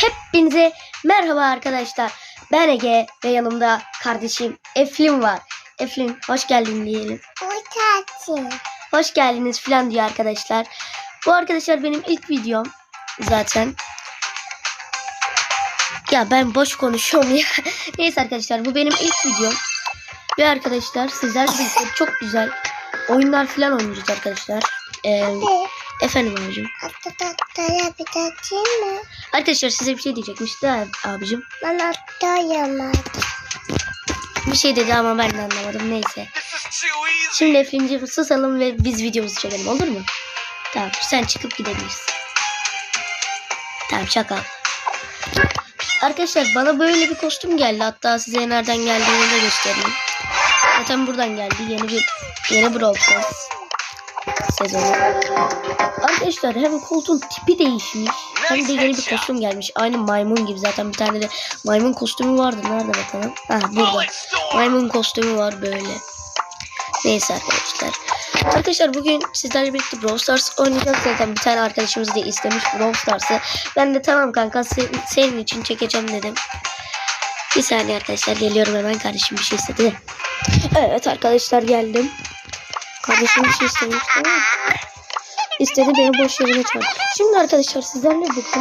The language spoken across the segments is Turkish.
Hepinize merhaba arkadaşlar. Ben Ege ve yanımda kardeşim Eflin var. Eflin hoş geldin diyelim. Uçaçı. Hoş geldiniz falan diyor arkadaşlar. Bu arkadaşlar benim ilk videom zaten. Ya ben boş konuşuyorum ya. Neyse arkadaşlar bu benim ilk videom. Ve arkadaşlar sizler birlikte çok güzel oyunlar falan oynayacağız arkadaşlar. Ee, efendim abicim. Atlataya bir tatayım mı? Arkadaşlar size bir şey diyecekmiş de abicim. Ben atlayamadım. Bir şey dedi ama ben de anlamadım. Neyse. Şimdi Eflin'ciğim susalım ve biz videomuzu çekelim olur mu? Tamam sen çıkıp gidebilirsin. Tamam şaka. Arkadaşlar bana böyle bir kostüm geldi. Hatta size nereden geldiğini de göstereyim. Zaten buradan geldi. Yeni bir yeni Brawl Pass sezonu. Arkadaşlar hem koltuğun tipi değişmiş. Hem de yeni bir kostüm gelmiş. Aynı maymun gibi. Zaten bir tane de maymun kostümü vardı. Nerede bakalım? Ha burada. Maymun kostümü var böyle. Neyse arkadaşlar. Arkadaşlar bugün sizlerle birlikte Brawl Stars oynayacağız. Zaten bir tane arkadaşımız da istemiş Brawl Stars'ı. Ben de tamam kanka se- senin için çekeceğim dedim. Bir saniye arkadaşlar geliyorum hemen kardeşim bir şey istedi. Evet arkadaşlar geldim. Kardeşim bir şey istemiş. Tamam. mı? İstedi beni boş yerine çağırdı. Şimdi arkadaşlar sizlerle birlikte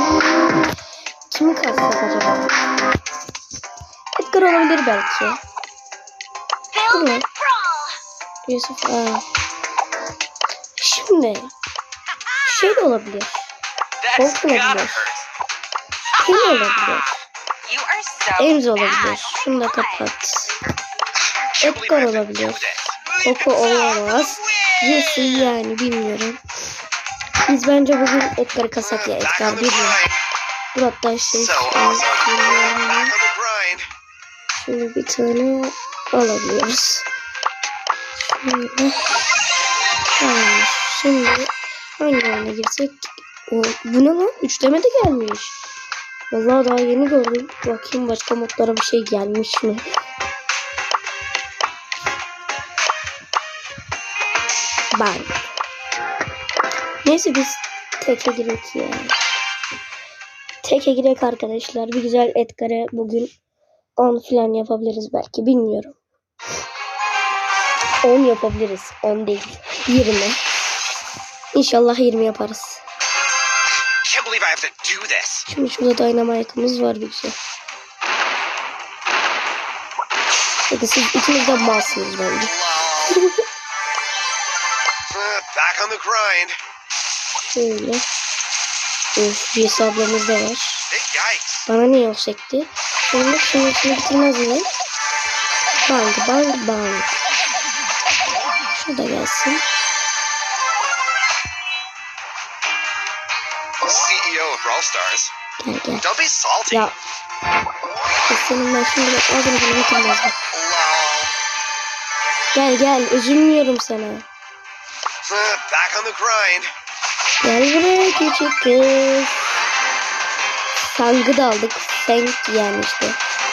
kimi kassak acaba? Edgar olabilir belki. Değil mi? Yusuf. Aa. Şimdi şey de olabilir. Hulk olabilir. Kim olabilir? Ames olabilir. Şunu da kapat. Edgar olabilir. Coco olamaz. Jesse yani bilmiyorum. Biz bence bugün Edgar'ı kasak ya. Edgar? Dur hatta şey. Şöyle bir tane alabiliyoruz. Şöyle. Tamam. Şimdi hangi oyuna girsek? O, bu ne lan? Üçleme de gelmiş. Vallahi daha yeni gördüm. Bakayım başka modlara bir şey gelmiş mi? Ben. Neyse biz teke girek ya. Teke girek arkadaşlar. Bir güzel Edgar'ı bugün 10 falan yapabiliriz belki bilmiyorum. 10 yapabiliriz. 10 değil. 20. İnşallah 20 yaparız. Şimdi şurada Dynamite'ımız var bir güzel. Peki siz ikiniz de malsınız bence. Back on the grind. Şöyle. Of bir hesabımız da var. Bana niye o sekti? Şimdi şunu şunu bitirmez mi? Bang bang bang. Şu da gelsin. CEO of Brawl Stars. Gel gel. Don't be salty. Ya. Senin ben şimdi bak ağzını bunu bitirmez mi? Gel gel üzülmüyorum sana. Back on the grind. Gel buraya küçük kız. Sangı da aldık. Sank yani işte.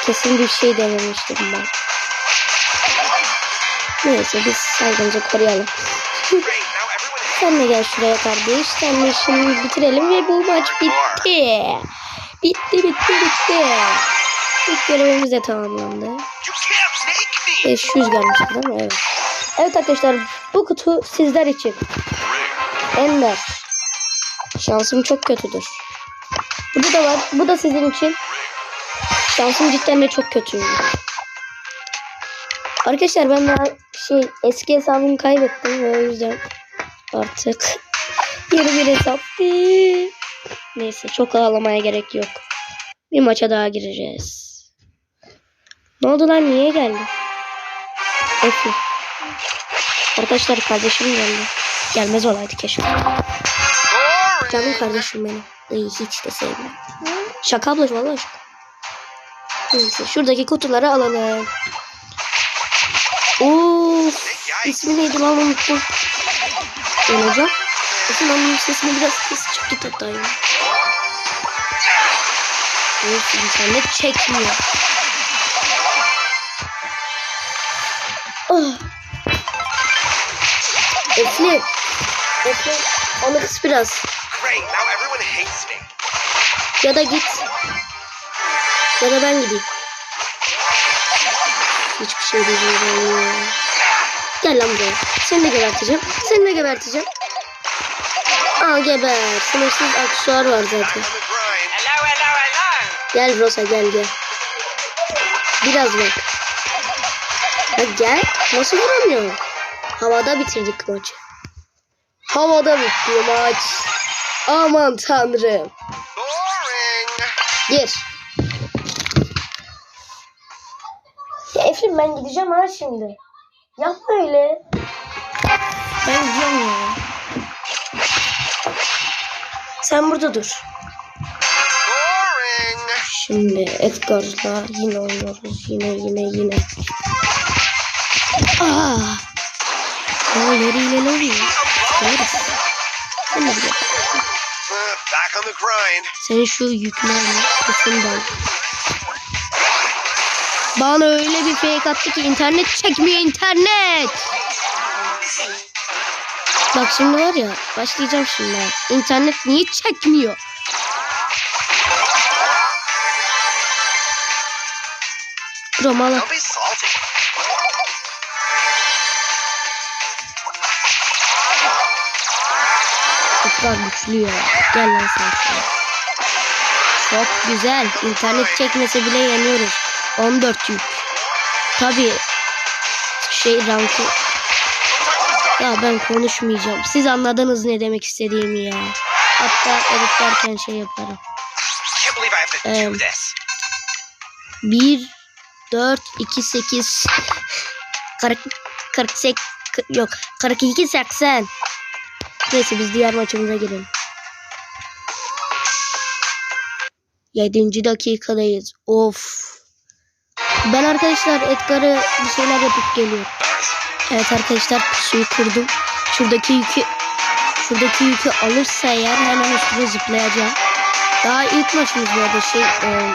Kesin bir şey dememiştim ben. Neyse biz saygınca koruyalım. Sen de gel şuraya kardeş. Sen de şimdi bitirelim ve bu maç bitti. Bitti bitti bitti. İlk görevimiz de tamamlandı. You can't snake me. 500 gelmişti değil mi? Evet. Evet arkadaşlar bu kutu sizler için. Ender. Şansım çok kötüdür. Bu da var. Bu da sizin için. Şansım cidden de çok kötü. Arkadaşlar ben daha şey eski hesabımı kaybettim o yüzden artık yeni bir hesap. Neyse çok ağlamaya gerek yok. Bir maça daha gireceğiz. Ne oldu lan niye geldi? Efi. Arkadaşlar kardeşim geldi. Gelmez olaydı keşke. Canım kardeşim benim. İyi hiç de sevmem. Şaka ablacığım Allah aşkına. Neyse şuradaki kutuları alalım. Of. İsmi neydi lan unuttum. Olacak. Bakın onun sesini biraz kıs çıktı hatta ya. Of internet çekmiyor. Oh. Efli. Efli. Onu kıs biraz. Ya da git. Ya da ben gideyim. Hiçbir şey bilmiyorum. Gel lan buraya. Seni de geberteceğim. Seni de geberteceğim. Al geber. Sınırsız aksesuar var zaten. Gel Rosa gel gel. Biraz bak. Ya gel. Nasıl vuramıyorum? Havada bitirdik maçı. Havada bitti maç. Aman tanrım. Gir. Ya Efrin ben gideceğim ha şimdi. Yapma öyle. Ben gidiyorum ya. Sen burada dur. Boring. Şimdi Edgar'la yine oynuyoruz. Yine yine yine. Aa! Ne oluyor? Yeriz. Sen de şu yükler mi? Kısım da. Bana öyle bir fake attı ki internet çekmiyor internet. Bak şimdi var ya başlayacağım şimdi. İnternet niye çekmiyor? Romalı. Edgar güçlü ya. Gel lan sen şuraya. Çok güzel. İnternet çekmese bile yeniyoruz. 14 yük. Tabi şey rankı. Ya ben konuşmayacağım. Siz anladınız ne demek istediğimi ya. Hatta editlerken şey yaparım. This. 1 4 2 8 40 48 yok 42 80 Neyse biz diğer maçımıza girelim. 7. dakikadayız. Of. Ben arkadaşlar Edgar'ı bir şeyler yapıp geliyorum. Evet arkadaşlar pusuyu kurdum. Şuradaki yükü şuradaki yükü alırsa eğer hemen üstüne zıplayacağım. Daha ilk maçımız bu arada şey e,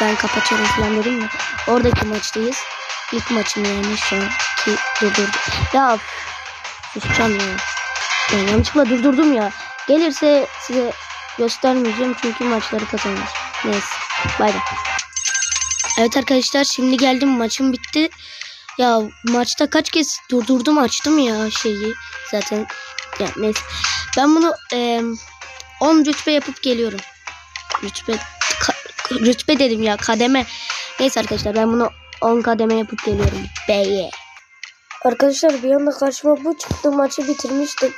ben kapatıyorum falan dedim ya. Oradaki maçtayız. İlk maçım yani şu anki durdurdum. Ya susacağım ya. Yani yanlışlıkla durdurdum ya. Gelirse size göstermeyeceğim çünkü maçları kazanır. Neyse. Bay bay. Evet arkadaşlar şimdi geldim maçım bitti. Ya maçta kaç kez durdurdum açtım ya şeyi. Zaten ya neyse. Ben bunu eee 10 rütbe yapıp geliyorum. Rütbe rütbe dedim ya kademe. Neyse arkadaşlar ben bunu 10 kademe yapıp geliyorum. B'ye. Arkadaşlar bir anda karşıma bu çıktı maçı bitirmiştim.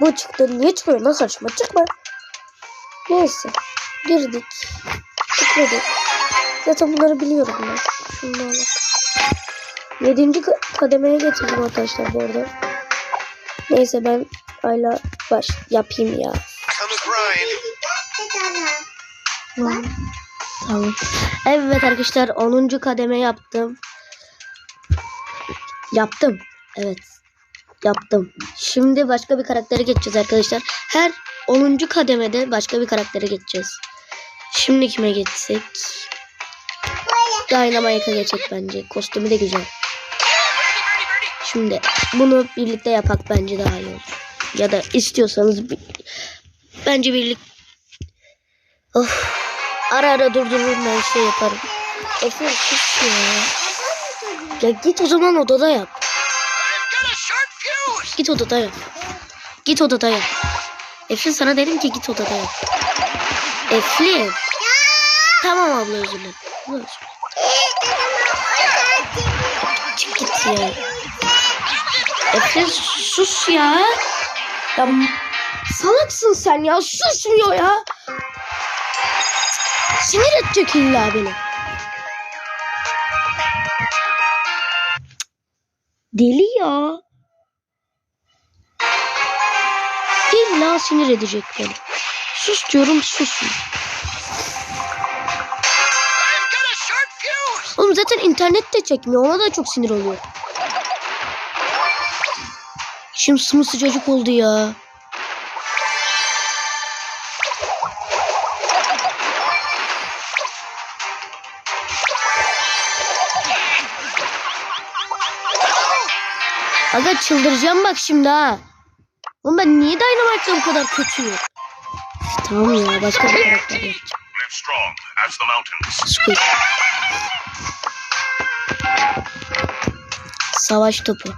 Bu çıktı. Niye çıkıyor lan karşıma? Çıkma. Neyse. Girdik. Tıkladık. Zaten bunları biliyorum ben. Şundan bak. Yedinci ka- kademeye getirdim arkadaşlar bu arada. Neyse ben hala baş yapayım ya. Grind. Tamam. Evet arkadaşlar 10. kademe yaptım. Yaptım. Evet. Yaptım. Şimdi başka bir karaktere geçeceğiz arkadaşlar. Her 10. kademede başka bir karaktere geçeceğiz. Şimdi kime geçsek? Dynamite'a geçecek bence. Kostümü de güzel. Şimdi bunu birlikte yapak bence daha iyi olur. Ya da istiyorsanız bence birlikte Of. Ara ara durdururum ben şey yaparım. Efe sus ya. Ya git o zaman odada yap. Git odada yap. Git odada yap. Eflin sana dedim ki git odada yap. Eflin. Tamam abla özür dilerim. Abla özür dilerim. Çık git ya. Eflin sus ya. Ya salaksın sen ya. Susmuyor ya. Sinir edecek illa beni. Deli ya. İlla sinir edecek beni. Sus diyorum fuse. Oğlum zaten internet de çekmiyor. Ona da çok sinir oluyor. Şimdi sımsıcacık oldu ya. Aga çıldıracağım bak şimdi ha. Oğlum ben niye Dynamite'la bu kadar kötüyüm? Tamam ya başka bir karakter yapacağım. Squid. Savaş topu.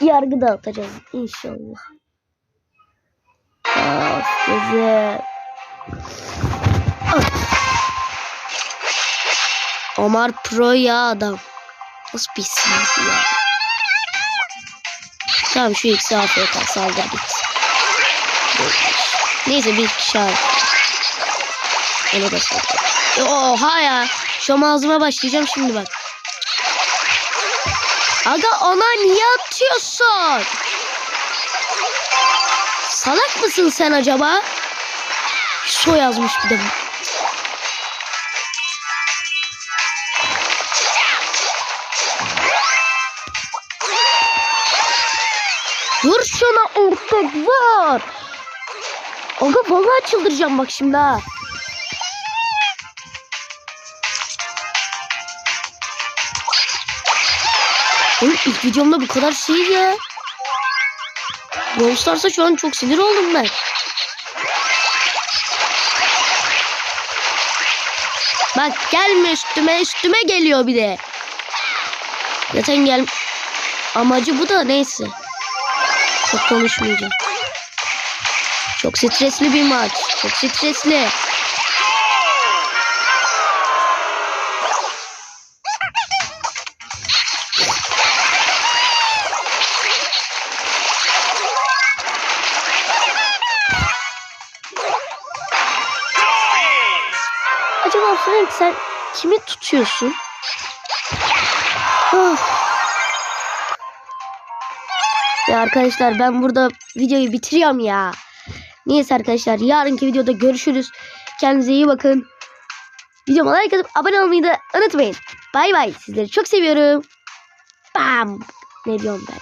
Yargı dağıtacağız inşallah. Of güzel. Ah. Omar Pro ya adam. Nasıl bir isim ya? Tamam şu ikisi AFK saldır. Neyse bir kişi. Ona da saldır. Oha ya. Şom ağzıma başlayacağım şimdi bak. Aga ona niye atıyorsun? Salak mısın sen acaba? So yazmış bir de. Vur. Aga vallahi çıldıracağım bak şimdi ha. Oğlum ilk videomda bu kadar şey ya. Brawl şu an çok sinir oldum ben. Bak gelme üstüme üstüme geliyor bir de. Zaten gel amacı bu da neyse. Çok konuşmayacağım. Çok stresli bir maç. Çok stresli. Acaba Frank sen kimi tutuyorsun? Ah. Ya arkadaşlar ben burada videoyu bitiriyorum ya. Neyse arkadaşlar yarınki videoda görüşürüz. Kendinize iyi bakın. Videoma like atıp abone olmayı da unutmayın. Bay bay. Sizleri çok seviyorum. Bam. Ne diyorum ben?